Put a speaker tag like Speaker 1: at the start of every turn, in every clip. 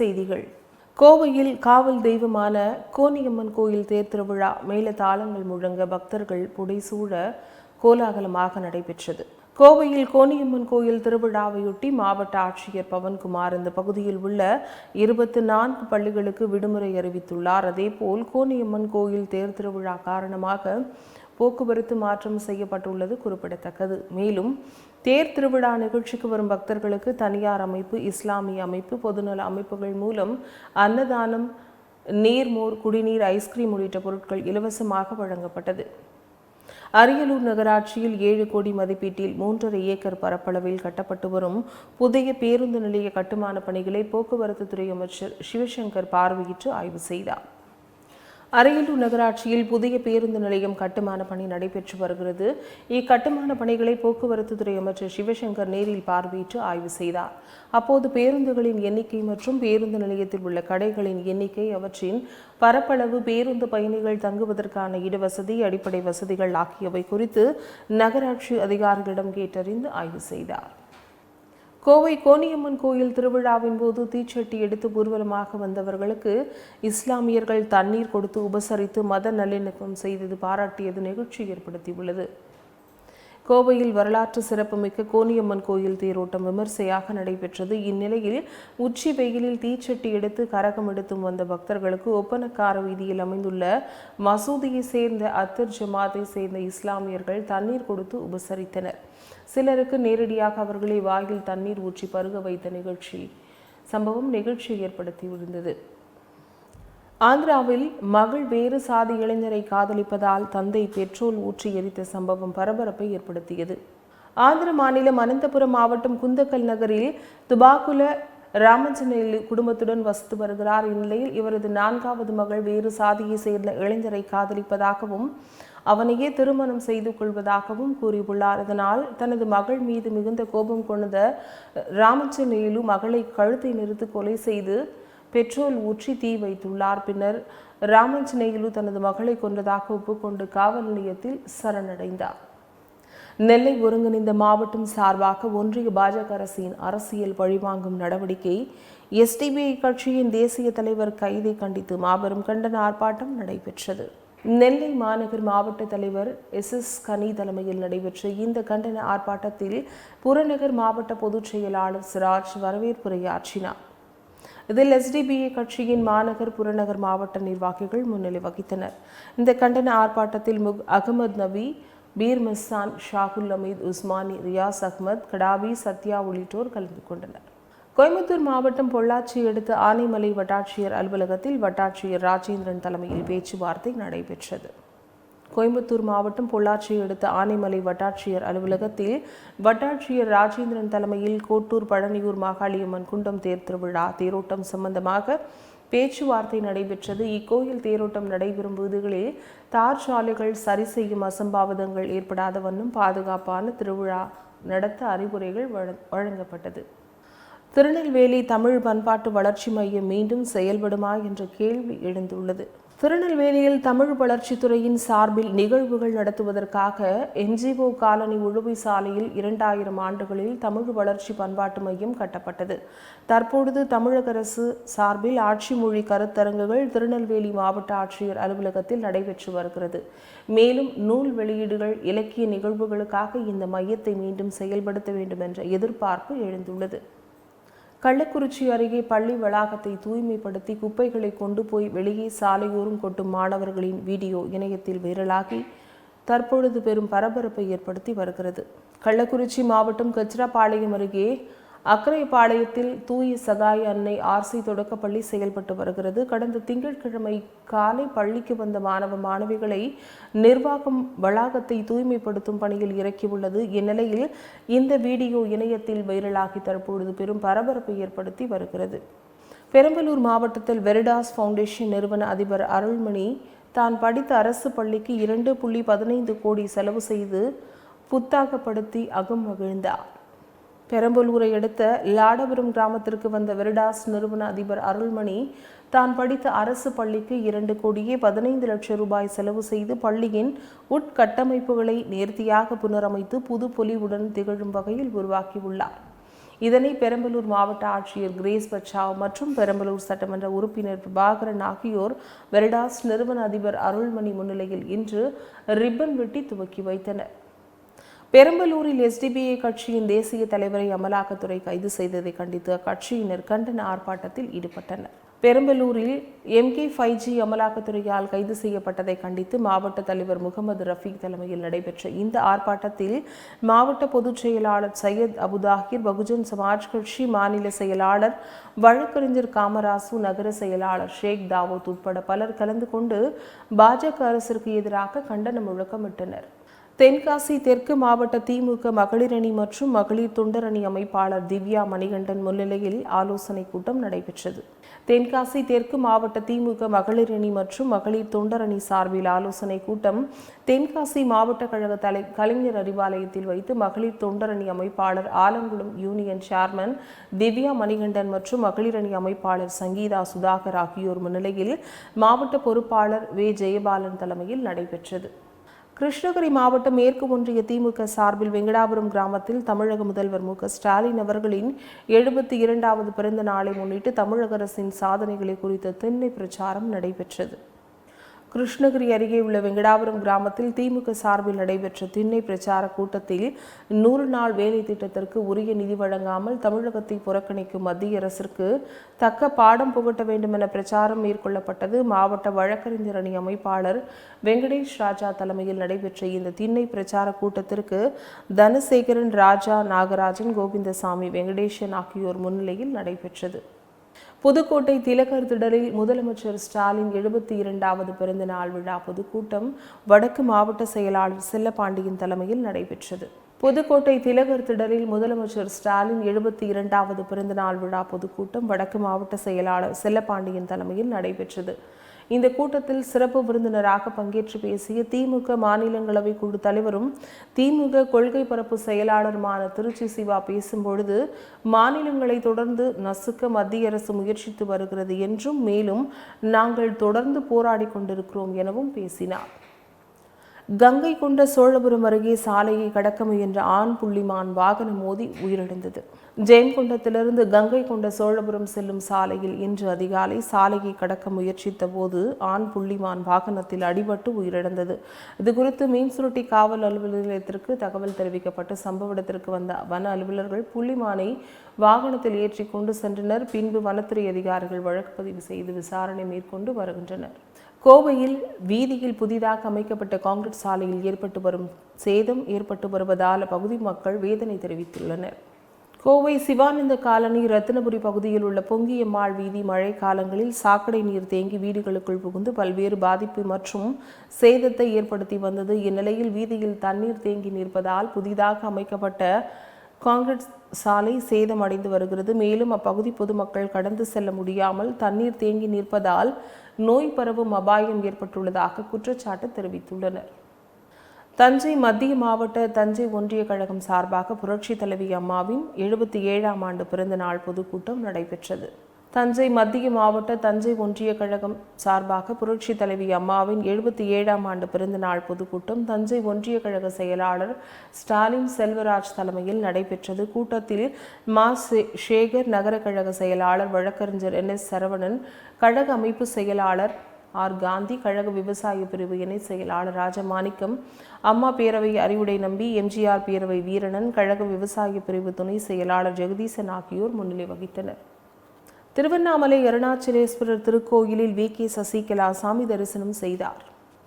Speaker 1: செய்திகள் கோவையில் காவல் தெய்வமான கோனியம்மன் கோயில் தேர் திருவிழா மேல தாளங்கள் முழங்க பக்தர்கள் புடைசூழ கோலாகலமாக நடைபெற்றது கோவையில் கோனியம்மன் கோயில் திருவிழாவையொட்டி மாவட்ட ஆட்சியர் பவன்குமார் இந்த பகுதியில் உள்ள இருபத்தி நான்கு பள்ளிகளுக்கு விடுமுறை அறிவித்துள்ளார் அதேபோல் கோனியம்மன் கோயில் தேர் திருவிழா காரணமாக போக்குவரத்து மாற்றம் செய்யப்பட்டுள்ளது குறிப்பிடத்தக்கது மேலும் தேர் திருவிழா நிகழ்ச்சிக்கு வரும் பக்தர்களுக்கு தனியார் அமைப்பு இஸ்லாமிய அமைப்பு பொதுநல அமைப்புகள் மூலம் அன்னதானம் நீர்மோர் குடிநீர் ஐஸ்கிரீம் உள்ளிட்ட பொருட்கள் இலவசமாக வழங்கப்பட்டது அரியலூர் நகராட்சியில் ஏழு கோடி மதிப்பீட்டில் மூன்றரை ஏக்கர் பரப்பளவில் கட்டப்பட்டு வரும் புதிய பேருந்து நிலைய கட்டுமான பணிகளை போக்குவரத்து துறை அமைச்சர் சிவசங்கர் பார்வையிட்டு ஆய்வு செய்தார் அரியலூர் நகராட்சியில் புதிய பேருந்து நிலையம் கட்டுமான பணி நடைபெற்று வருகிறது இக்கட்டுமான பணிகளை போக்குவரத்து துறை அமைச்சர் சிவசங்கர் நேரில் பார்வையிட்டு ஆய்வு செய்தார் அப்போது பேருந்துகளின் எண்ணிக்கை மற்றும் பேருந்து நிலையத்தில் உள்ள கடைகளின் எண்ணிக்கை அவற்றின் பரப்பளவு பேருந்து பயணிகள் தங்குவதற்கான இடவசதி அடிப்படை வசதிகள் ஆகியவை குறித்து நகராட்சி அதிகாரிகளிடம் கேட்டறிந்து ஆய்வு செய்தார் கோவை கோனியம்மன் கோயில் திருவிழாவின் போது தீச்சட்டி எடுத்து ஊர்வலமாக வந்தவர்களுக்கு இஸ்லாமியர்கள் தண்ணீர் கொடுத்து உபசரித்து மத நல்லிணக்கம் செய்தது பாராட்டியது நெகிழ்ச்சி ஏற்படுத்தியுள்ளது கோவையில் வரலாற்று சிறப்புமிக்க கோனியம்மன் கோயில் தேரோட்டம் விமர்சையாக நடைபெற்றது இந்நிலையில் உச்சி வெயிலில் தீச்சட்டி எடுத்து கரகம் எடுத்தும் வந்த பக்தர்களுக்கு ஒப்பனக்கார வீதியில் அமைந்துள்ள மசூதியை சேர்ந்த அத்தர் ஜமாத்தை சேர்ந்த இஸ்லாமியர்கள் தண்ணீர் கொடுத்து உபசரித்தனர் சிலருக்கு நேரடியாக அவர்களை வாயில் தண்ணீர் ஊற்றி பருக வைத்த நிகழ்ச்சி சம்பவம் நிகழ்ச்சி ஏற்படுத்தி விழுந்தது ஆந்திராவில் மகள் வேறு சாதி இளைஞரை காதலிப்பதால் தந்தை பெட்ரோல் ஊற்றி எரித்த சம்பவம் பரபரப்பை ஏற்படுத்தியது ஆந்திர மாநிலம் அனந்தபுரம் மாவட்டம் குந்தக்கல் நகரில் துபாக்குல ராமஞ்சனில் குடும்பத்துடன் வசித்து வருகிறார் இந்நிலையில் இவரது நான்காவது மகள் வேறு சாதியை சேர்ந்த இளைஞரை காதலிப்பதாகவும் அவனையே திருமணம் செய்து கொள்வதாகவும் கூறியுள்ளார் இதனால் தனது மகள் மீது மிகுந்த கோபம் கொண்ட ராமச்சந்திரேலு மகளை கழுத்தை நிறுத்து கொலை செய்து பெட்ரோல் ஊற்றி தீ வைத்துள்ளார் பின்னர் ராமஞ்சனேயிலு தனது மகளை கொன்றதாக ஒப்புக்கொண்டு காவல் நிலையத்தில் சரணடைந்தார் நெல்லை ஒருங்கிணைந்த மாவட்டம் சார்பாக ஒன்றிய பாஜக அரசின் அரசியல் வழிவாங்கும் நடவடிக்கை எஸ்டிபிஐ கட்சியின் தேசிய தலைவர் கைதை கண்டித்து மாபெரும் கண்டன ஆர்ப்பாட்டம் நடைபெற்றது நெல்லை மாநகர் மாவட்ட தலைவர் எஸ் எஸ் கனி தலைமையில் நடைபெற்ற இந்த கண்டன ஆர்ப்பாட்டத்தில் புறநகர் மாவட்ட பொதுச் செயலாளர் சிராஜ் வரவேற்புரையாற்றினார் இதில் எஸ்டிபிஏ கட்சியின் மாநகர் புறநகர் மாவட்ட நிர்வாகிகள் முன்னிலை வகித்தனர் இந்த கண்டன ஆர்ப்பாட்டத்தில் முக் அகமது நபி பீர் மிஸ்ஸான் ஷாகுல் அமீத் உஸ்மானி ரியாஸ் அகமது கடாபி சத்யா உள்ளிட்டோர் கலந்து கொண்டனர் கோயம்புத்தூர் மாவட்டம் பொள்ளாச்சி அடுத்த ஆனைமலை வட்டாட்சியர் அலுவலகத்தில் வட்டாட்சியர் ராஜேந்திரன் தலைமையில் பேச்சுவார்த்தை நடைபெற்றது கோயம்புத்தூர் மாவட்டம் பொள்ளாச்சி அடுத்த ஆனைமலை வட்டாட்சியர் அலுவலகத்தில் வட்டாட்சியர் ராஜேந்திரன் தலைமையில் கோட்டூர் பழனியூர் மாகாளியம்மன் குண்டம் தேர் திருவிழா தேரோட்டம் சம்பந்தமாக பேச்சுவார்த்தை நடைபெற்றது இக்கோயில் தேரோட்டம் நடைபெறும் வீடுகளில் தார் சாலைகள் சரி செய்யும் அசம்பாவிதங்கள் ஏற்படாத வண்ணம் பாதுகாப்பான திருவிழா நடத்த அறிவுரைகள் வழங்கப்பட்டது திருநெல்வேலி தமிழ் பண்பாட்டு வளர்ச்சி மையம் மீண்டும் செயல்படுமா என்ற கேள்வி எழுந்துள்ளது திருநெல்வேலியில் தமிழ் வளர்ச்சித்துறையின் சார்பில் நிகழ்வுகள் நடத்துவதற்காக என்ஜிஓ காலனி உழுவை சாலையில் இரண்டாயிரம் ஆண்டுகளில் தமிழ் வளர்ச்சி பண்பாட்டு மையம் கட்டப்பட்டது தற்பொழுது தமிழக அரசு சார்பில் ஆட்சி மொழி கருத்தரங்குகள் திருநெல்வேலி மாவட்ட ஆட்சியர் அலுவலகத்தில் நடைபெற்று வருகிறது மேலும் நூல் வெளியீடுகள் இலக்கிய நிகழ்வுகளுக்காக இந்த மையத்தை மீண்டும் செயல்படுத்த வேண்டும் என்ற எதிர்பார்ப்பு எழுந்துள்ளது கள்ளக்குறிச்சி அருகே பள்ளி வளாகத்தை தூய்மைப்படுத்தி குப்பைகளை கொண்டு போய் வெளியே சாலையோரம் கொட்டும் மாணவர்களின் வீடியோ இணையத்தில் வைரலாகி தற்பொழுது பெரும் பரபரப்பை ஏற்படுத்தி வருகிறது கள்ளக்குறிச்சி மாவட்டம் கச்சிராபாளையம் அருகே அக்கரைப்பாளையத்தில் தூய சகாய் அன்னை ஆர்சி தொடக்கப்பள்ளி செயல்பட்டு வருகிறது கடந்த திங்கட்கிழமை காலை பள்ளிக்கு வந்த மாணவ மாணவிகளை நிர்வாகம் வளாகத்தை தூய்மைப்படுத்தும் பணியில் இறக்கியுள்ளது இந்நிலையில் இந்த வீடியோ இணையத்தில் வைரலாகி தற்பொழுது பெரும் பரபரப்பை ஏற்படுத்தி வருகிறது பெரம்பலூர் மாவட்டத்தில் வெரிடாஸ் ஃபவுண்டேஷன் நிறுவன அதிபர் அருள்மணி தான் படித்த அரசு பள்ளிக்கு இரண்டு புள்ளி பதினைந்து கோடி செலவு செய்து புத்தாகப்படுத்தி அகம் மகிழ்ந்தார் பெரம்பலூரை அடுத்த லாடபுரம் கிராமத்திற்கு வந்த விருடாஸ் நிறுவன அதிபர் அருள்மணி தான் படித்த அரசு பள்ளிக்கு இரண்டு கோடியே பதினைந்து லட்சம் ரூபாய் செலவு செய்து பள்ளியின் உட்கட்டமைப்புகளை நேர்த்தியாக புனரமைத்து புது பொலிவுடன் திகழும் வகையில் உருவாக்கியுள்ளார் இதனை பெரம்பலூர் மாவட்ட ஆட்சியர் கிரேஸ் பச்சாவ் மற்றும் பெரம்பலூர் சட்டமன்ற உறுப்பினர் பிரபாகரன் ஆகியோர் வெரிடாஸ் நிறுவன அதிபர் அருள்மணி முன்னிலையில் இன்று ரிப்பன் வெட்டி துவக்கி வைத்தனர் பெரம்பலூரில் எஸ்டிபிஐ கட்சியின் தேசிய தலைவரை அமலாக்கத்துறை கைது செய்ததை கண்டித்து அக்கட்சியினர் கண்டன ஆர்ப்பாட்டத்தில் ஈடுபட்டனர் பெரம்பலூரில் எம்கே ஃபைவ் ஜி அமலாக்கத்துறையால் கைது செய்யப்பட்டதை கண்டித்து மாவட்ட தலைவர் முகமது ரஃபீக் தலைமையில் நடைபெற்ற இந்த ஆர்ப்பாட்டத்தில் மாவட்ட பொதுச் செயலாளர் சையத் அபுதாகிர் பகுஜன் சமாஜ் கட்சி மாநில செயலாளர் வழக்கறிஞர் காமராசு நகர செயலாளர் ஷேக் தாவூத் உட்பட பலர் கலந்து கொண்டு பாஜக அரசிற்கு எதிராக கண்டன முழக்கமிட்டனர் தென்காசி தெற்கு மாவட்ட திமுக மகளிர் அணி மற்றும் மகளிர் தொண்டர் அணி அமைப்பாளர் திவ்யா மணிகண்டன் முன்னிலையில் ஆலோசனைக் கூட்டம் நடைபெற்றது தென்காசி தெற்கு மாவட்ட திமுக மகளிர் அணி மற்றும் மகளிர் தொண்டர் அணி சார்பில் ஆலோசனைக் கூட்டம் தென்காசி மாவட்ட கழக தலை கலைஞர் அறிவாலயத்தில் வைத்து மகளிர் தொண்டர் அணி அமைப்பாளர் ஆலங்குளம் யூனியன் சேர்மன் திவ்யா மணிகண்டன் மற்றும் மகளிர் அணி அமைப்பாளர் சங்கீதா சுதாகர் ஆகியோர் முன்னிலையில் மாவட்ட பொறுப்பாளர் வே ஜெயபாலன் தலைமையில் நடைபெற்றது கிருஷ்ணகிரி மாவட்டம் மேற்கு ஒன்றிய திமுக சார்பில் வெங்கடாபுரம் கிராமத்தில் தமிழக முதல்வர் மு ஸ்டாலின் அவர்களின் எழுபத்தி இரண்டாவது பிறந்த நாளை முன்னிட்டு தமிழக அரசின் சாதனைகளை குறித்த திண்ணை பிரச்சாரம் நடைபெற்றது கிருஷ்ணகிரி அருகே உள்ள வெங்கடாபுரம் கிராமத்தில் திமுக சார்பில் நடைபெற்ற திண்ணை பிரச்சார கூட்டத்தில் நூறு நாள் வேலை திட்டத்திற்கு உரிய நிதி வழங்காமல் தமிழகத்தை புறக்கணிக்கும் மத்திய அரசிற்கு தக்க பாடம் புகட்ட வேண்டும் என பிரச்சாரம் மேற்கொள்ளப்பட்டது மாவட்ட வழக்கறிஞர் அணி அமைப்பாளர் வெங்கடேஷ் ராஜா தலைமையில் நடைபெற்ற இந்த திண்ணை பிரச்சார கூட்டத்திற்கு தனசேகரன் ராஜா நாகராஜன் கோவிந்தசாமி வெங்கடேசன் ஆகியோர் முன்னிலையில் நடைபெற்றது புதுக்கோட்டை திலகர் திடலில் முதலமைச்சர் ஸ்டாலின் எழுபத்தி இரண்டாவது பிறந்த நாள் விழா பொதுக்கூட்டம் வடக்கு மாவட்ட செயலாளர் செல்லப்பாண்டியின் தலைமையில் நடைபெற்றது புதுக்கோட்டை திலகர் திடலில் முதலமைச்சர் ஸ்டாலின் எழுபத்தி இரண்டாவது பிறந்தநாள் விழா பொதுக்கூட்டம் வடக்கு மாவட்ட செயலாளர் செல்லப்பாண்டியின் தலைமையில் நடைபெற்றது இந்த கூட்டத்தில் சிறப்பு விருந்தினராக பங்கேற்று பேசிய திமுக மாநிலங்களவை குழு தலைவரும் திமுக கொள்கை பரப்பு செயலாளருமான திருச்சி சிவா பேசும்பொழுது மாநிலங்களை தொடர்ந்து நசுக்க மத்திய அரசு முயற்சித்து வருகிறது என்றும் மேலும் நாங்கள் தொடர்ந்து போராடி கொண்டிருக்கிறோம் எனவும் பேசினார் கங்கை கொண்ட சோழபுரம் அருகே சாலையை கடக்க முயன்ற ஆண் புள்ளிமான் வாகனம் மோதி உயிரிழந்தது ஜெயங்கொண்டத்திலிருந்து கங்கை கொண்ட சோழபுரம் செல்லும் சாலையில் இன்று அதிகாலை சாலையை கடக்க முயற்சித்த போது ஆண் புள்ளிமான் வாகனத்தில் அடிபட்டு உயிரிழந்தது இது குறித்து மீன்சுருட்டி காவல் அலுவலர் நிலையத்திற்கு தகவல் தெரிவிக்கப்பட்டு சம்பவ இடத்திற்கு வந்த வன அலுவலர்கள் புள்ளிமானை வாகனத்தில் ஏற்றி கொண்டு சென்றனர் பின்பு வனத்துறை அதிகாரிகள் வழக்கு பதிவு செய்து விசாரணை மேற்கொண்டு வருகின்றனர் கோவையில் வீதியில் புதிதாக அமைக்கப்பட்ட காங்கிரீட் சாலையில் ஏற்பட்டு வரும் சேதம் ஏற்பட்டு வருவதால் பகுதி மக்கள் வேதனை தெரிவித்துள்ளனர் கோவை சிவானந்த காலனி ரத்தினபுரி பகுதியில் உள்ள பொங்கியம்மாள் வீதி மழை காலங்களில் சாக்கடை நீர் தேங்கி வீடுகளுக்குள் புகுந்து பல்வேறு பாதிப்பு மற்றும் சேதத்தை ஏற்படுத்தி வந்தது இந்நிலையில் வீதியில் தண்ணீர் தேங்கி நிற்பதால் புதிதாக அமைக்கப்பட்ட காங்கிரஸ் சாலை சேதமடைந்து வருகிறது மேலும் அப்பகுதி பொதுமக்கள் கடந்து செல்ல முடியாமல் தண்ணீர் தேங்கி நிற்பதால் நோய் பரவும் அபாயம் ஏற்பட்டுள்ளதாக குற்றச்சாட்டு தெரிவித்துள்ளனர் தஞ்சை மத்திய மாவட்ட தஞ்சை ஒன்றிய கழகம் சார்பாக புரட்சி தலைவி அம்மாவின் எழுபத்தி ஏழாம் ஆண்டு பிறந்தநாள் பொதுக்கூட்டம் நடைபெற்றது தஞ்சை மத்திய மாவட்ட தஞ்சை ஒன்றிய கழகம் சார்பாக புரட்சி தலைவி அம்மாவின் எழுபத்தி ஏழாம் ஆண்டு பிறந்தநாள் பொதுக்கூட்டம் தஞ்சை ஒன்றிய கழக செயலாளர் ஸ்டாலின் செல்வராஜ் தலைமையில் நடைபெற்றது கூட்டத்தில் மா சேகர் நகர கழக செயலாளர் வழக்கறிஞர் என் எஸ் சரவணன் கழக அமைப்பு செயலாளர் ஆர் காந்தி கழக விவசாய பிரிவு இணை செயலாளர் ராஜமாணிக்கம் அம்மா பேரவை அறிவுடை நம்பி எம்ஜிஆர் பேரவை வீரணன் கழக விவசாய பிரிவு துணை செயலாளர் ஜெகதீசன் ஆகியோர் முன்னிலை வகித்தனர் திருவண்ணாமலை அருணாச்சலேஸ்வரர் திருக்கோயிலில் வி கே சசிகலா சாமி தரிசனம் செய்தார்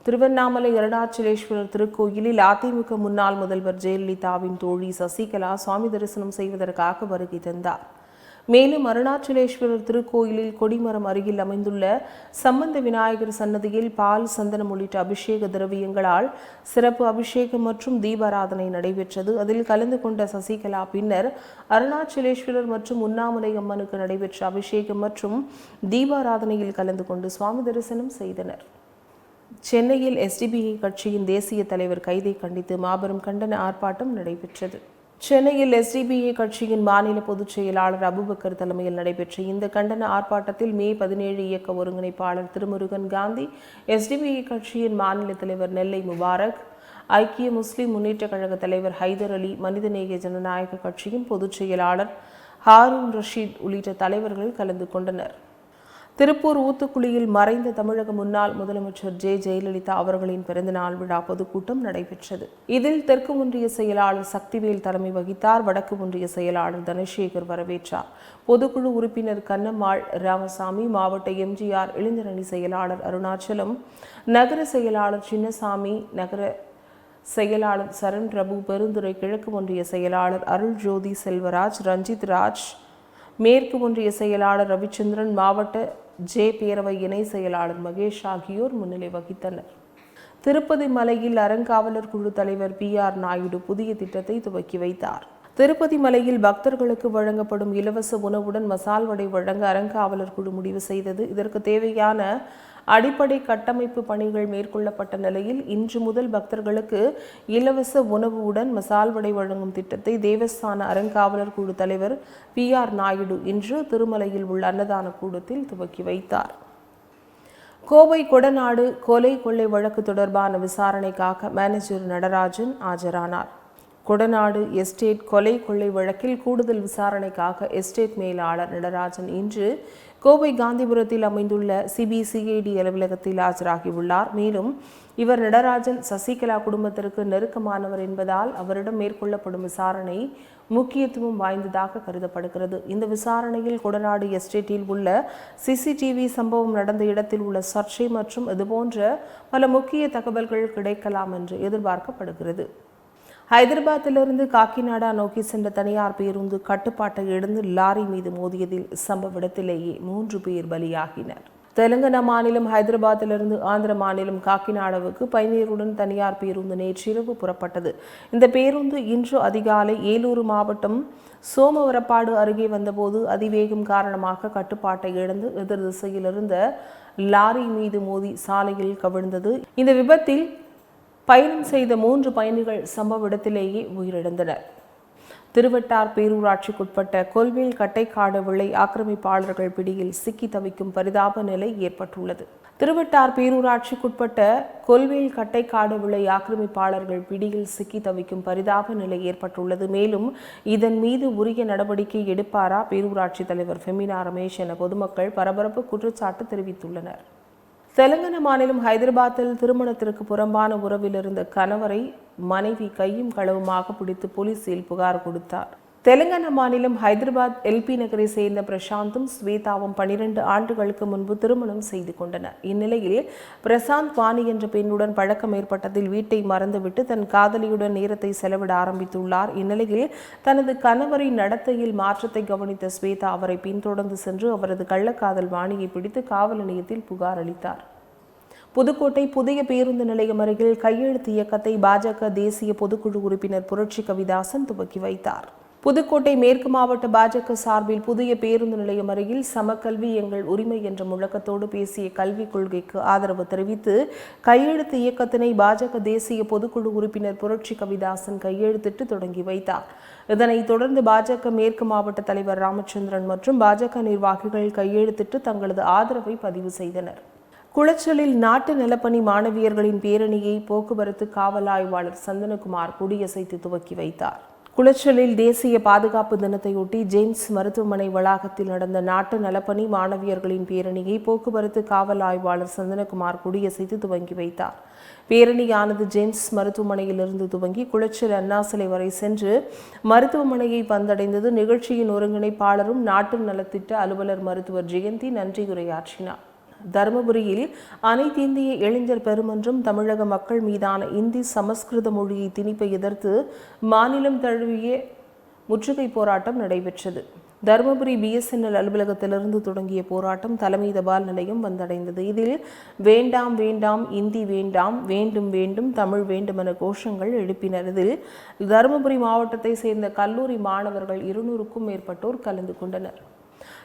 Speaker 1: திருவண்ணாமலை அருணாச்சலேஸ்வரர் திருக்கோயிலில் அதிமுக முன்னாள் முதல்வர் ஜெயலலிதாவின் தோழி சசிகலா சுவாமி தரிசனம் செய்வதற்காக வருகை தந்தார் மேலும் அருணாச்சலேஸ்வரர் திருக்கோயிலில் கொடிமரம் அருகில் அமைந்துள்ள சம்பந்த விநாயகர் சன்னதியில் பால் சந்தனம் உள்ளிட்ட அபிஷேக திரவியங்களால் சிறப்பு அபிஷேகம் மற்றும் தீபாராதனை நடைபெற்றது அதில் கலந்து கொண்ட சசிகலா பின்னர் அருணாச்சலேஸ்வரர் மற்றும் உண்ணாமலை அம்மனுக்கு நடைபெற்ற அபிஷேகம் மற்றும் தீபாராதனையில் கலந்து கொண்டு சுவாமி தரிசனம் செய்தனர் சென்னையில் எஸ்டிபிஐ கட்சியின் தேசிய தலைவர் கைதை கண்டித்து மாபெரும் கண்டன ஆர்ப்பாட்டம் நடைபெற்றது சென்னையில் எஸ்டிபிஏ கட்சியின் மாநில பொதுச் செயலாளர் அபுபக்கர் தலைமையில் நடைபெற்ற இந்த கண்டன ஆர்ப்பாட்டத்தில் மே பதினேழு இயக்க ஒருங்கிணைப்பாளர் திருமுருகன் காந்தி எஸ்டிபிஐ கட்சியின் மாநில தலைவர் நெல்லை முபாரக் ஐக்கிய முஸ்லிம் முன்னேற்ற கழக தலைவர் ஹைதர் அலி மனிதநேய ஜனநாயக கட்சியின் பொதுச் செயலாளர் ஹாரூன் ரஷீத் உள்ளிட்ட தலைவர்கள் கலந்து கொண்டனர் திருப்பூர் ஊத்துக்குளியில் மறைந்த தமிழக முன்னாள் முதலமைச்சர் ஜே ஜெயலலிதா அவர்களின் பிறந்தநாள் விழா பொதுக்கூட்டம் நடைபெற்றது இதில் தெற்கு ஒன்றிய செயலாளர் சக்திவேல் தலைமை வகித்தார் வடக்கு ஒன்றிய செயலாளர் தனசேகர் வரவேற்றார் பொதுக்குழு உறுப்பினர் கண்ணம்மாள் ராமசாமி மாவட்ட எம்ஜிஆர் இளைஞரணி செயலாளர் அருணாச்சலம் நகர செயலாளர் சின்னசாமி நகர செயலாளர் சரண் பிரபு பெருந்துறை கிழக்கு ஒன்றிய செயலாளர் அருள் ஜோதி செல்வராஜ் ரஞ்சித் ராஜ் மேற்கு ஒன்றிய செயலாளர் ரவிச்சந்திரன் மாவட்ட ஜே பேரவை இணை செயலாளர் மகேஷ் ஆகியோர் முன்னிலை வகித்தனர் திருப்பதி மலையில் அறங்காவலர் குழு தலைவர் பி ஆர் நாயுடு புதிய திட்டத்தை துவக்கி வைத்தார் திருப்பதி மலையில் பக்தர்களுக்கு வழங்கப்படும் இலவச உணவுடன் மசால் வடை வழங்க அறங்காவலர் குழு முடிவு செய்தது இதற்கு தேவையான அடிப்படை கட்டமைப்பு பணிகள் மேற்கொள்ளப்பட்ட நிலையில் இன்று முதல் பக்தர்களுக்கு இலவச உணவுடன் மசால் வடை வழங்கும் திட்டத்தை தேவஸ்தான அறங்காவலர் குழு தலைவர் பி ஆர் நாயுடு இன்று திருமலையில் உள்ள அன்னதான கூடத்தில் துவக்கி வைத்தார் கோவை கொடநாடு கொலை கொள்ளை வழக்கு தொடர்பான விசாரணைக்காக மேனேஜர் நடராஜன் ஆஜரானார் கொடநாடு எஸ்டேட் கொலை கொள்ளை வழக்கில் கூடுதல் விசாரணைக்காக எஸ்டேட் மேலாளர் நடராஜன் இன்று கோவை காந்திபுரத்தில் அமைந்துள்ள சிபிசிஐடி அலுவலகத்தில் ஆஜராகியுள்ளார் மேலும் இவர் நடராஜன் சசிகலா குடும்பத்திற்கு நெருக்கமானவர் என்பதால் அவரிடம் மேற்கொள்ளப்படும் விசாரணை முக்கியத்துவம் வாய்ந்ததாக கருதப்படுகிறது இந்த விசாரணையில் கொடநாடு எஸ்டேட்டில் உள்ள சிசிடிவி சம்பவம் நடந்த இடத்தில் உள்ள சர்ச்சை மற்றும் இதுபோன்ற பல முக்கிய தகவல்கள் கிடைக்கலாம் என்று எதிர்பார்க்கப்படுகிறது ஹைதராபாத்திலிருந்து காக்கிநாடா நோக்கி சென்ற தனியார் பேருந்து கட்டுப்பாட்டை எழுந்து லாரி மீது மோதியதில் சம்பவ இடத்திலேயே மூன்று பேர் பலியாகினர் தெலுங்கானா மாநிலம் ஹைதராபாத்திலிருந்து ஆந்திர மாநிலம் காக்கிநாடாவுக்கு பயணியருடன் தனியார் பேருந்து நேற்றிரவு புறப்பட்டது இந்த பேருந்து இன்று அதிகாலை ஏலூர் மாவட்டம் சோமவரப்பாடு அருகே வந்தபோது அதிவேகம் காரணமாக கட்டுப்பாட்டை இழந்து எதிர் திசையிலிருந்த லாரி மீது மோதி சாலையில் கவிழ்ந்தது இந்த விபத்தில் பயணம் செய்த மூன்று பயணிகள் சம்பவ இடத்திலேயே உயிரிழந்தனர் திருவட்டார் பேரூராட்சிக்குட்பட்ட கொல்வில் கட்டைக்காடு விளை ஆக்கிரமிப்பாளர்கள் பிடியில் சிக்கி தவிக்கும் பரிதாப நிலை ஏற்பட்டுள்ளது திருவட்டார் பேரூராட்சிக்குட்பட்ட கொல்வேல் கட்டைக்காடு விளை ஆக்கிரமிப்பாளர்கள் பிடியில் சிக்கி தவிக்கும் பரிதாப நிலை ஏற்பட்டுள்ளது மேலும் இதன் மீது உரிய நடவடிக்கை எடுப்பாரா பேரூராட்சி தலைவர் ஃபெமினா ரமேஷ் என பொதுமக்கள் பரபரப்பு குற்றச்சாட்டு தெரிவித்துள்ளனர் தெலுங்கானா மாநிலம் ஹைதராபாத்தில் திருமணத்திற்கு புறம்பான உறவில் இருந்த கணவரை மனைவி கையும் களவுமாக பிடித்து போலீசில் புகார் கொடுத்தார் தெலுங்கானா மாநிலம் ஹைதராபாத் எல்பி நகரை சேர்ந்த பிரசாந்தும் ஸ்வேதாவும் பனிரெண்டு ஆண்டுகளுக்கு முன்பு திருமணம் செய்து கொண்டனர் இந்நிலையில் பிரசாந்த் வாணி என்ற பெண்ணுடன் பழக்கம் ஏற்பட்டதில் வீட்டை மறந்துவிட்டு தன் காதலியுடன் நேரத்தை செலவிட ஆரம்பித்துள்ளார் இந்நிலையில் தனது கணவரின் நடத்தையில் மாற்றத்தை கவனித்த ஸ்வேதா அவரை பின்தொடர்ந்து சென்று அவரது கள்ளக்காதல் வாணியை பிடித்து காவல் நிலையத்தில் புகார் அளித்தார் புதுக்கோட்டை புதிய பேருந்து நிலையம் அருகில் கையெழுத்து இயக்கத்தை பாஜக தேசிய பொதுக்குழு உறுப்பினர் புரட்சி கவிதாசன் துவக்கி வைத்தார் புதுக்கோட்டை மேற்கு மாவட்ட பாஜக சார்பில் புதிய பேருந்து நிலையம் அருகில் சமக்கல்வி எங்கள் உரிமை என்ற முழக்கத்தோடு பேசிய கல்விக் கொள்கைக்கு ஆதரவு தெரிவித்து கையெழுத்து இயக்கத்தினை பாஜக தேசிய பொதுக்குழு உறுப்பினர் புரட்சி கவிதாசன் கையெழுத்திட்டு தொடங்கி வைத்தார் இதனைத் தொடர்ந்து பாஜக மேற்கு மாவட்ட தலைவர் ராமச்சந்திரன் மற்றும் பாஜக நிர்வாகிகள் கையெழுத்திட்டு தங்களது ஆதரவை பதிவு செய்தனர் குளச்சலில் நாட்டு நிலப்பணி மாணவியர்களின் பேரணியை போக்குவரத்து காவல் ஆய்வாளர் சந்தனகுமார் கொடியசைத்து துவக்கி வைத்தார் குளச்சலில் தேசிய பாதுகாப்பு தினத்தையொட்டி ஜேம்ஸ் மருத்துவமனை வளாகத்தில் நடந்த நாட்டு நலப்பணி மாணவியர்களின் பேரணியை போக்குவரத்து காவல் ஆய்வாளர் சந்தனகுமார் கொடியசைத்து துவங்கி வைத்தார் பேரணியானது ஜேம்ஸ் மருத்துவமனையிலிருந்து துவங்கி குளச்சல் அண்ணாசிலை வரை சென்று மருத்துவமனையை வந்தடைந்தது நிகழ்ச்சியின் ஒருங்கிணைப்பாளரும் நாட்டு நலத்திட்ட அலுவலர் மருத்துவர் ஜெயந்தி நன்றியுரையாற்றினார் தருமபுரியில் அனைத்து இந்திய இளைஞர் பெருமன்றம் தமிழக மக்கள் மீதான இந்தி சமஸ்கிருத மொழியை திணிப்பை எதிர்த்து மாநிலம் தழுவிய முற்றுகை போராட்டம் நடைபெற்றது தருமபுரி பிஎஸ்என்எல் அலுவலகத்திலிருந்து தொடங்கிய போராட்டம் தலைமை தபால் நிலையம் வந்தடைந்தது இதில் வேண்டாம் வேண்டாம் இந்தி வேண்டாம் வேண்டும் வேண்டும் தமிழ் வேண்டும் என கோஷங்கள் எழுப்பினர் இதில் தருமபுரி மாவட்டத்தை சேர்ந்த கல்லூரி மாணவர்கள் இருநூறுக்கும் மேற்பட்டோர் கலந்து கொண்டனர்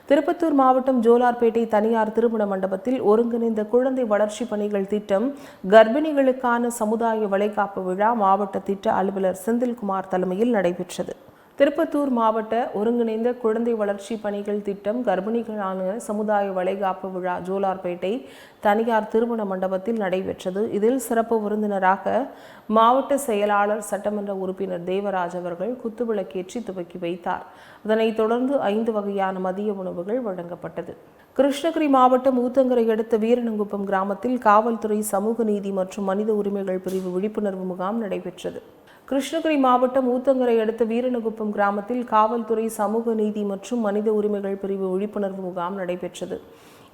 Speaker 1: திருப்பத்தூர் மாவட்டம் ஜோலார்பேட்டை தனியார் திருமண மண்டபத்தில் ஒருங்கிணைந்த குழந்தை வளர்ச்சி பணிகள் திட்டம் கர்ப்பிணிகளுக்கான சமுதாய வளைகாப்பு விழா மாவட்ட திட்ட அலுவலர் செந்தில்குமார் தலைமையில் நடைபெற்றது திருப்பத்தூர் மாவட்ட ஒருங்கிணைந்த குழந்தை வளர்ச்சி பணிகள் திட்டம் கர்ப்பிணிகளான சமுதாய வளைகாப்பு விழா ஜோலார்பேட்டை தனியார் திருமண மண்டபத்தில் நடைபெற்றது இதில் சிறப்பு விருந்தினராக மாவட்ட செயலாளர் சட்டமன்ற உறுப்பினர் தேவராஜ் அவர்கள் குத்துவிளக்கேற்றி துவக்கி வைத்தார் அதனைத் தொடர்ந்து ஐந்து வகையான மதிய உணவுகள் வழங்கப்பட்டது கிருஷ்ணகிரி மாவட்டம் ஊத்தங்கரை அடுத்த வீரனங்குப்பம் கிராமத்தில் காவல்துறை சமூக நீதி மற்றும் மனித உரிமைகள் பிரிவு விழிப்புணர்வு முகாம் நடைபெற்றது கிருஷ்ணகிரி மாவட்டம் ஊத்தங்கரை அடுத்த வீரனகுப்பம் கிராமத்தில் காவல்துறை சமூக நீதி மற்றும் மனித உரிமைகள் பிரிவு விழிப்புணர்வு முகாம் நடைபெற்றது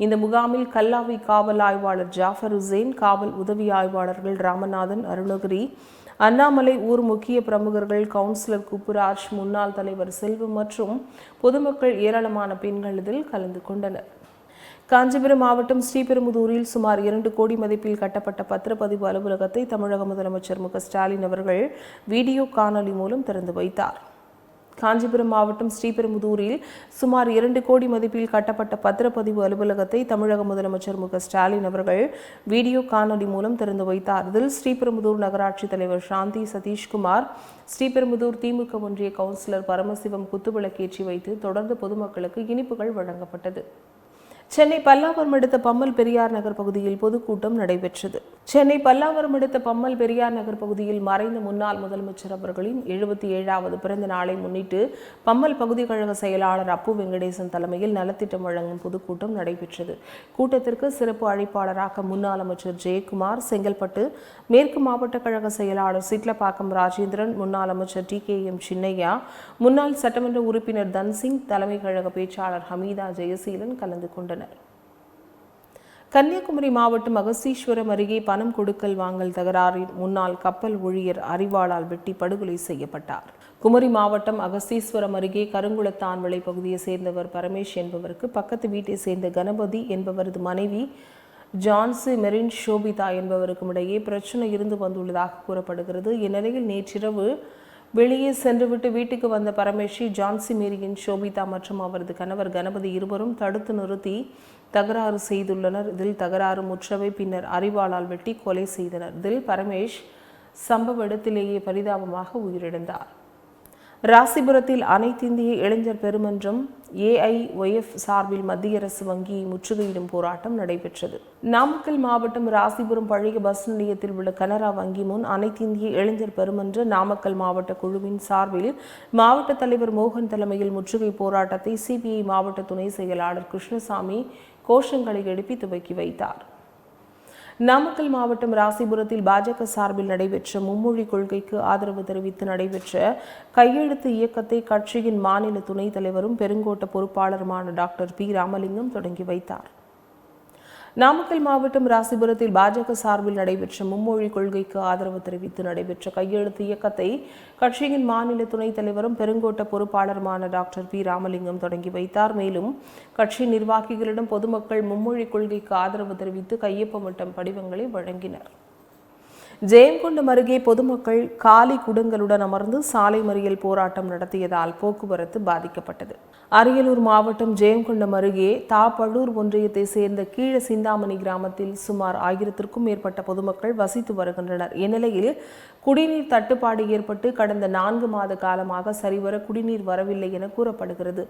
Speaker 1: இந்த முகாமில் கல்லாவி காவல் ஆய்வாளர் ஜாஃபர் உசேன் காவல் உதவி ஆய்வாளர்கள் ராமநாதன் அருணகிரி அண்ணாமலை ஊர் முக்கிய பிரமுகர்கள் கவுன்சிலர் குப்புராஜ் முன்னாள் தலைவர் செல்வம் மற்றும் பொதுமக்கள் ஏராளமான பெண்கள் இதில் கலந்து கொண்டனர் காஞ்சிபுரம் மாவட்டம் ஸ்ரீபெரும்புதூரில் சுமார் இரண்டு கோடி மதிப்பில் கட்டப்பட்ட பத்திரப்பதிவு அலுவலகத்தை தமிழக முதலமைச்சர் மு ஸ்டாலின் அவர்கள் வீடியோ காணொலி மூலம் திறந்து வைத்தார் காஞ்சிபுரம் மாவட்டம் ஸ்ரீபெரும்புதூரில் சுமார் இரண்டு கோடி மதிப்பில் கட்டப்பட்ட பத்திரப்பதிவு அலுவலகத்தை தமிழக முதலமைச்சர் மு ஸ்டாலின் அவர்கள் வீடியோ காணொலி மூலம் திறந்து வைத்தார் இதில் ஸ்ரீபெரும்புதூர் நகராட்சி தலைவர் சாந்தி சதீஷ்குமார் ஸ்ரீபெரும்புதூர் திமுக ஒன்றிய கவுன்சிலர் பரமசிவம் குத்துவிளக்கேற்றி வைத்து தொடர்ந்து பொதுமக்களுக்கு இனிப்புகள் வழங்கப்பட்டது சென்னை பல்லாவரம் அடுத்த பம்மல் பெரியார் நகர் பகுதியில் பொதுக்கூட்டம் நடைபெற்றது சென்னை பல்லாவரம் அடுத்த பம்மல் பெரியார் நகர் பகுதியில் மறைந்த முன்னாள் முதலமைச்சர் அவர்களின் எழுபத்தி ஏழாவது பிறந்த நாளை முன்னிட்டு பம்மல் பகுதி கழக செயலாளர் அப்பு வெங்கடேசன் தலைமையில் நலத்திட்டம் வழங்கும் பொதுக்கூட்டம் நடைபெற்றது கூட்டத்திற்கு சிறப்பு அழைப்பாளராக முன்னாள் அமைச்சர் ஜெயக்குமார் செங்கல்பட்டு மேற்கு மாவட்ட கழக செயலாளர் சிட்லப்பாக்கம் ராஜேந்திரன் முன்னாள் அமைச்சர் டி கே எம் சின்னையா முன்னாள் சட்டமன்ற உறுப்பினர் தன்சிங் தலைமை கழக பேச்சாளர் ஹமீதா ஜெயசீலன் கலந்து கொண்டனர் கொண்டுள்ளனர் கன்னியாகுமரி மாவட்டம் அகசீஸ்வரம் அருகே பணம் கொடுக்கல் வாங்கல் தகராறில் முன்னாள் கப்பல் ஊழியர் அறிவாளால் வெட்டி படுகொலை செய்யப்பட்டார் குமரி மாவட்டம் அகஸ்தீஸ்வரம் அருகே கருங்குளத்தான் விளை பகுதியை சேர்ந்தவர் பரமேஷ் என்பவருக்கு பக்கத்து வீட்டை சேர்ந்த கணபதி என்பவரது மனைவி ஜான்சி மெரின் ஷோபிதா என்பவருக்கும் இடையே பிரச்சனை இருந்து வந்துள்ளதாக கூறப்படுகிறது இந்நிலையில் நேற்றிரவு வெளியே சென்றுவிட்டு வீட்டுக்கு வந்த பரமேஷி ஜான்சி மேரியின் சோபிதா மற்றும் அவரது கணவர் கணபதி இருவரும் தடுத்து நிறுத்தி தகராறு செய்துள்ளனர் இதில் தகராறு முற்றவை பின்னர் அறிவாளால் வெட்டி கொலை செய்தனர் இதில் பரமேஷ் சம்பவ இடத்திலேயே பரிதாபமாக உயிரிழந்தார் ராசிபுரத்தில் அனைத்திந்திய இளைஞர் பெருமன்றம் ஏஐஒய்எஃப் சார்பில் மத்திய அரசு வங்கியை முற்றுகையிடும் போராட்டம் நடைபெற்றது நாமக்கல் மாவட்டம் ராசிபுரம் பழைய பஸ் நிலையத்தில் உள்ள கனரா வங்கி முன் அனைத்திந்திய இளைஞர் பெருமன்ற நாமக்கல் மாவட்ட குழுவின் சார்பில் மாவட்ட தலைவர் மோகன் தலைமையில் முற்றுகை போராட்டத்தை சிபிஐ மாவட்ட துணை செயலாளர் கிருஷ்ணசாமி கோஷங்களை எழுப்பி துவக்கி வைத்தார் நாமக்கல் மாவட்டம் ராசிபுரத்தில் பாஜக சார்பில் நடைபெற்ற மும்மொழி கொள்கைக்கு ஆதரவு தெரிவித்து நடைபெற்ற கையெழுத்து இயக்கத்தை கட்சியின் மாநில துணைத் தலைவரும் பெருங்கோட்ட பொறுப்பாளருமான டாக்டர் பி ராமலிங்கம் தொடங்கி வைத்தார் நாமக்கல் மாவட்டம் ராசிபுரத்தில் பாஜக சார்பில் நடைபெற்ற மும்மொழி கொள்கைக்கு ஆதரவு தெரிவித்து நடைபெற்ற கையெழுத்து இயக்கத்தை கட்சியின் மாநில துணைத் தலைவரும் பெருங்கோட்ட பொறுப்பாளருமான டாக்டர் பி ராமலிங்கம் தொடங்கி வைத்தார் மேலும் கட்சி நிர்வாகிகளிடம் பொதுமக்கள் மும்மொழி கொள்கைக்கு ஆதரவு தெரிவித்து கையொப்பமிட்டம் படிவங்களை வழங்கினர் ஜெயங்கொண்டம் அருகே பொதுமக்கள் காலி குடங்களுடன் அமர்ந்து சாலை மறியல் போராட்டம் நடத்தியதால் போக்குவரத்து பாதிக்கப்பட்டது அரியலூர் மாவட்டம் ஜெயங்கொண்டம் அருகே தாப்பழூர் ஒன்றியத்தை சேர்ந்த கீழ சிந்தாமணி கிராமத்தில் சுமார் ஆயிரத்திற்கும் மேற்பட்ட பொதுமக்கள் வசித்து வருகின்றனர் இந்நிலையில் குடிநீர் தட்டுப்பாடு ஏற்பட்டு கடந்த நான்கு மாத காலமாக சரிவர குடிநீர் வரவில்லை என கூறப்படுகிறது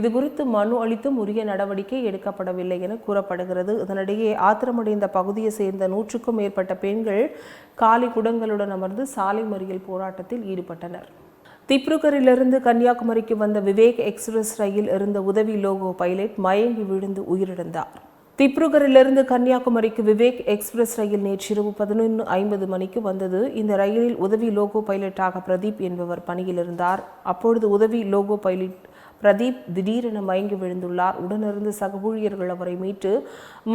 Speaker 1: இதுகுறித்து மனு அளித்தும் உரிய நடவடிக்கை எடுக்கப்படவில்லை என கூறப்படுகிறது இதனிடையே ஆத்திரமடைந்த பகுதியை சேர்ந்த நூற்றுக்கும் மேற்பட்ட பெண்கள் காலி குடங்களுடன் அமர்ந்து சாலை மறியல் போராட்டத்தில் ஈடுபட்டனர் திப்ருகரிலிருந்து கன்னியாகுமரிக்கு வந்த விவேக் எக்ஸ்பிரஸ் ரயில் இருந்த உதவி லோகோ பைலட் மயங்கி விழுந்து உயிரிழந்தார் திப்ருகரிலிருந்து கன்னியாகுமரிக்கு விவேக் எக்ஸ்பிரஸ் ரயில் நேற்றிரவு பதினொன்று ஐம்பது மணிக்கு வந்தது இந்த ரயிலில் உதவி லோகோ பைலட்டாக பிரதீப் என்பவர் பணியில் இருந்தார் அப்பொழுது உதவி லோகோ பைலட் பிரதீப் திடீரென மயங்கி விழுந்துள்ளார் உடனிருந்து சக ஊழியர்கள் அவரை மீட்டு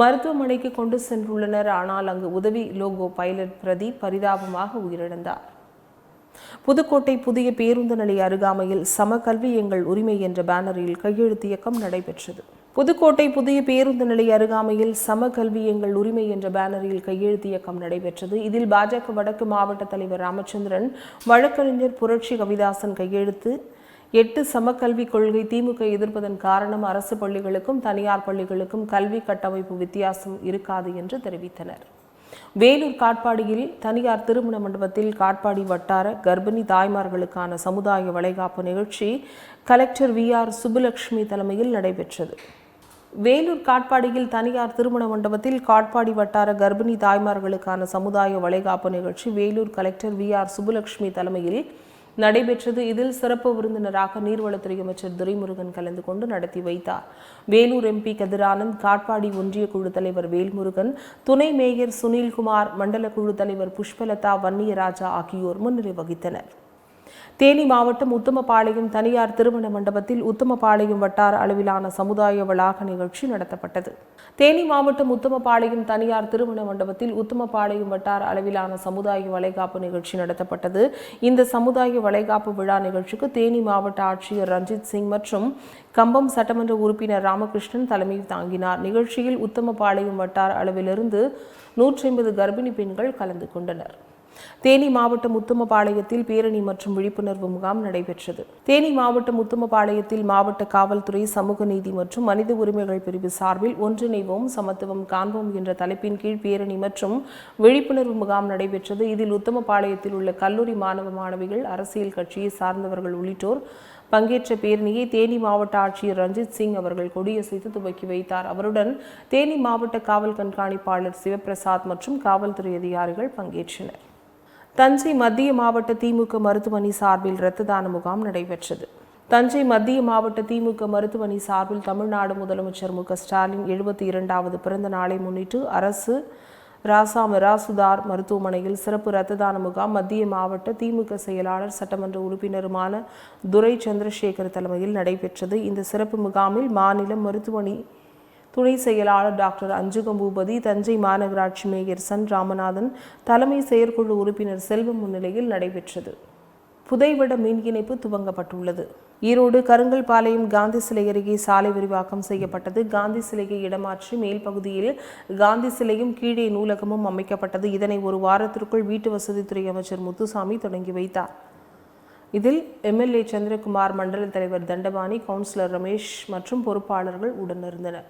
Speaker 1: மருத்துவமனைக்கு கொண்டு சென்றுள்ளனர் ஆனால் அங்கு உதவி லோகோ பைலட் பிரதீப் பரிதாபமாக உயிரிழந்தார் புதுக்கோட்டை புதிய பேருந்து நிலைய அருகாமையில் சமகல்வி எங்கள் உரிமை என்ற பேனரில் கையெழுத்து இயக்கம் நடைபெற்றது புதுக்கோட்டை புதிய பேருந்து நிலைய அருகாமையில் சம கல்வி எங்கள் உரிமை என்ற பேனரில் கையெழுத்து இயக்கம் நடைபெற்றது இதில் பாஜக வடக்கு மாவட்ட தலைவர் ராமச்சந்திரன் வழக்கறிஞர் புரட்சி கவிதாசன் கையெழுத்து எட்டு சமக்கல்வி கொள்கை திமுக எதிர்ப்பதன் காரணம் அரசு பள்ளிகளுக்கும் தனியார் பள்ளிகளுக்கும் கல்வி கட்டமைப்பு வித்தியாசம் இருக்காது என்று தெரிவித்தனர் வேலூர் காட்பாடியில் தனியார் திருமண மண்டபத்தில் காட்பாடி வட்டார கர்ப்பிணி தாய்மார்களுக்கான சமுதாய வளைகாப்பு நிகழ்ச்சி கலெக்டர் வி ஆர் சுப்புலட்சுமி தலைமையில் நடைபெற்றது வேலூர் காட்பாடியில் தனியார் திருமண மண்டபத்தில் காட்பாடி வட்டார கர்ப்பிணி தாய்மார்களுக்கான சமுதாய வளைகாப்பு நிகழ்ச்சி Vellore collector V R Subbulakshmi தலைமையில் நடைபெற்றது இதில் சிறப்பு விருந்தினராக நீர்வளத்துறை அமைச்சர் துரைமுருகன் கலந்து கொண்டு நடத்தி வைத்தார் வேலூர் எம்பி கதிரானந்த் காட்பாடி ஒன்றிய குழு தலைவர் வேல்முருகன் துணை மேயர் சுனில்குமார் மண்டல குழு தலைவர் புஷ்பலதா வன்னியராஜா ஆகியோர் முன்னிலை வகித்தனர் தேனி மாவட்டம் உத்தமபாளையம் தனியார் திருமண மண்டபத்தில் உத்தமபாளையம் வட்டார அளவிலான சமுதாய வளாக நிகழ்ச்சி நடத்தப்பட்டது தேனி மாவட்டம் உத்தமபாளையம் தனியார் திருமண மண்டபத்தில் உத்தமபாளையம் வட்டார அளவிலான சமுதாய வளைகாப்பு நிகழ்ச்சி நடத்தப்பட்டது இந்த சமுதாய வளைகாப்பு விழா நிகழ்ச்சிக்கு தேனி மாவட்ட ஆட்சியர் ரஞ்சித் சிங் மற்றும் கம்பம் சட்டமன்ற உறுப்பினர் ராமகிருஷ்ணன் தலைமை தாங்கினார் நிகழ்ச்சியில் உத்தமபாளையம் வட்டார அளவிலிருந்து நூற்றி ஐம்பது கர்ப்பிணி பெண்கள் கலந்து கொண்டனர் தேனி மாவட்டம் முத்துமபாளையத்தில் பேரணி மற்றும் விழிப்புணர்வு முகாம் நடைபெற்றது தேனி மாவட்டம் முத்தமபாளையத்தில் மாவட்ட காவல்துறை சமூக நீதி மற்றும் மனித உரிமைகள் பிரிவு சார்பில் ஒன்றிணைவோம் சமத்துவம் காண்போம் என்ற தலைப்பின் கீழ் பேரணி மற்றும் விழிப்புணர்வு முகாம் நடைபெற்றது இதில் உத்தமபாளையத்தில் உள்ள கல்லூரி மாணவ மாணவிகள் அரசியல் கட்சியை சார்ந்தவர்கள் உள்ளிட்டோர் பங்கேற்ற பேரணியை தேனி மாவட்ட ஆட்சியர் ரஞ்சித் சிங் அவர்கள் கொடியசைத்து துவக்கி வைத்தார் அவருடன் தேனி மாவட்ட காவல் கண்காணிப்பாளர் சிவபிரசாத் மற்றும் காவல்துறை அதிகாரிகள் பங்கேற்றனர் தஞ்சை மத்திய மாவட்ட திமுக மருத்துவமனை சார்பில் இரத்த தான முகாம் நடைபெற்றது தஞ்சை மத்திய மாவட்ட திமுக மருத்துவமனை சார்பில் தமிழ்நாடு முதலமைச்சர் மு ஸ்டாலின் எழுபத்தி இரண்டாவது பிறந்த நாளை முன்னிட்டு அரசு ராசா மிராசுதார் மருத்துவமனையில் சிறப்பு இரத்த தான முகாம் மத்திய மாவட்ட திமுக செயலாளர் சட்டமன்ற உறுப்பினருமான துரை சந்திரசேகர் தலைமையில் நடைபெற்றது இந்த சிறப்பு முகாமில் மாநில மருத்துவமனை துணை செயலாளர் டாக்டர் அஞ்சுகம்பூபதி தஞ்சை மாநகராட்சி மேயர் சன் ராமநாதன் தலைமை செயற்குழு உறுப்பினர் செல்வம் முன்னிலையில் நடைபெற்றது புதைவிட மீன் இணைப்பு துவங்கப்பட்டுள்ளது ஈரோடு கருங்கல்பாளையம் காந்தி சிலை அருகே சாலை விரிவாக்கம் செய்யப்பட்டது காந்தி சிலையை இடமாற்றி மேல் பகுதியில் காந்தி சிலையும் கீழே நூலகமும் அமைக்கப்பட்டது இதனை ஒரு வாரத்திற்குள் வீட்டு வசதித்துறை அமைச்சர் முத்துசாமி தொடங்கி வைத்தார் இதில் எம்எல்ஏ சந்திரகுமார் மண்டல தலைவர் தண்டபாணி கவுன்சிலர் ரமேஷ் மற்றும் பொறுப்பாளர்கள் உடனிருந்தனர்